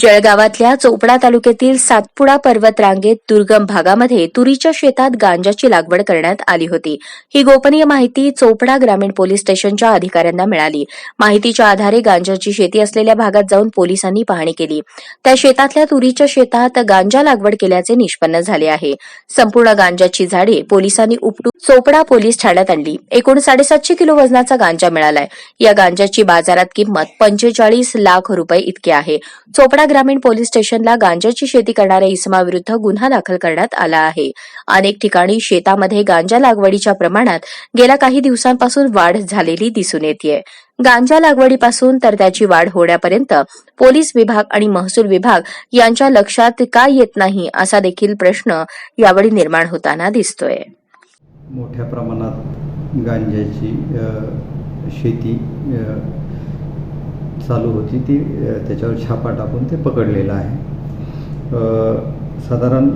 जळगावातल्या चोपडा तालुक्यातील सातपुडा पर्वत रांगेत दुर्गम भागामध्ये तुरीच्या शेतात गांजाची लागवड करण्यात आली होती. ही गोपनीय माहिती चोपडा ग्रामीण पोलीस स्टेशनच्या अधिकाऱ्यांना मिळाली. माहितीच्या आधारे गांजाची शेती असलेल्या भागात जाऊन पोलिसांनी पाहणी केली. त्या शेतातल्या तुरीच्या शेतात गांजा लागवड केल्याचे निष्पन्न झाले आहे. संपूर्ण गांजाची झाडे पोलिसांनी उपटून चोपडा पोलीस ठाण्यात आणली. एकूण साडेसातशे किलो वजनाचा गांजा मिळालाय. या गांजाची बाजारात किंमत पंचेचाळीस लाख रुपये इतकी आहे. चोपडा ग्रामीण पोलीस स्टेशनला गांजाची शेती करणाऱ्या इसमाविरुद्ध गुन्हा दाखल करण्यात आला आहे. अनेक ठिकाणी शेतामध्ये गांजा लागवडीच्या प्रमाणात गेल्या काही दिवसांपासून वाढ झालेली दिसून येते गांजा लागवडीपासून तर त्याची वाढ होण्यापर्यंत पोलीस विभाग आणि महसूल विभाग यांच्या लक्षात का येत नाही असा देखील प्रश्न यावेळी निर्माण होताना दिसतोय. मोठ्या प्रमाणात गांजाची शेती चालू होती ती त्याच्यावर छापा टाकून ते पकडलेलं आहे. साधारण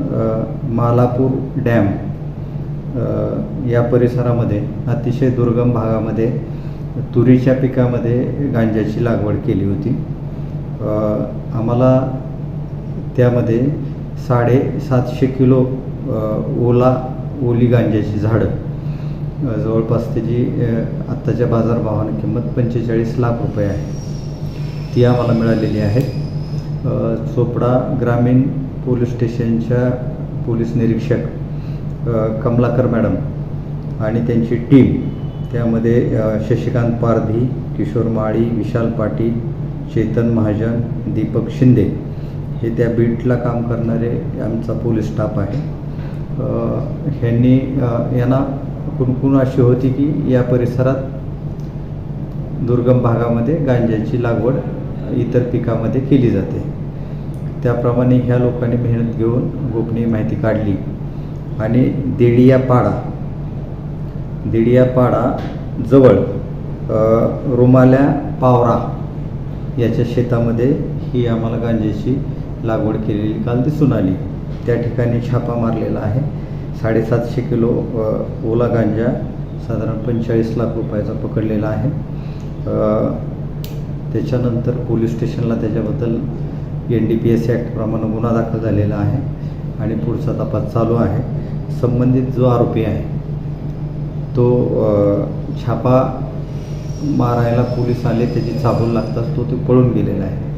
मालापूर डॅम या परिसरामध्ये अतिशय दुर्गम भागामध्ये तुरीच्या पिकामध्ये गांजाची लागवड केली होती. आम्हाला त्यामध्ये साडेसातशे किलो ओला ओली गांज्याची झाडं जवळपास त्याची आत्ताच्या बाजारभावानं किंमत पंचेचाळीस लाख रुपये आहे. ती आम्हाला मिळालेली आहेत. चोपडा ग्रामीण पोलीस स्टेशनच्या पोलीस निरीक्षक कमलाकर मॅडम आणि त्यांची टीम त्यामध्ये शशिकांत पारधी किशोर माळी विशाल पाटील चेतन महाजन दीपक शिंदे. हे त्या बीटला काम करणारे आमचा पोलीस स्टाफ आहे. ह्यांनी यांना कुणकुण अशी होती की या परिसरात दुर्गम भागामध्ये गांजाची लागवड इतर पिकामध्ये केली जाते. त्याप्रमाणे ह्या लोकांनी मेहनत घेऊन गोपनीय माहिती काढली. आणि देडिया पाडा देडिया पाडा जवळ रुमाल्या पावरा याच्या शेतामध्ये ही आम्हाला गांजेची लागवड केलेली काल दिसून आली. त्या ठिकाणी छापा मारलेला आहे. साडेसातशे किलो ओला गांजा साधारण पंचेचाळीस लाख रुपयाचा पकडलेला आहे. त्याच्यानंतर पोलीस स्टेशनला त्याच्याबद्दल एन डी पी एस ॲक्टप्रमाणे गुन्हा दाखल झालेला आहे आणि पुढचा तपास चालू आहे. संबंधित जो आरोपी आहे तो छापा मारायला पोलीस आले त्याची चाबूल लागताच तो ते पळून गेलेला आहे.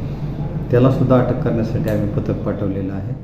त्यालासुद्धा अटक करण्यासाठी आम्ही पथक पाठवलेलं आहे.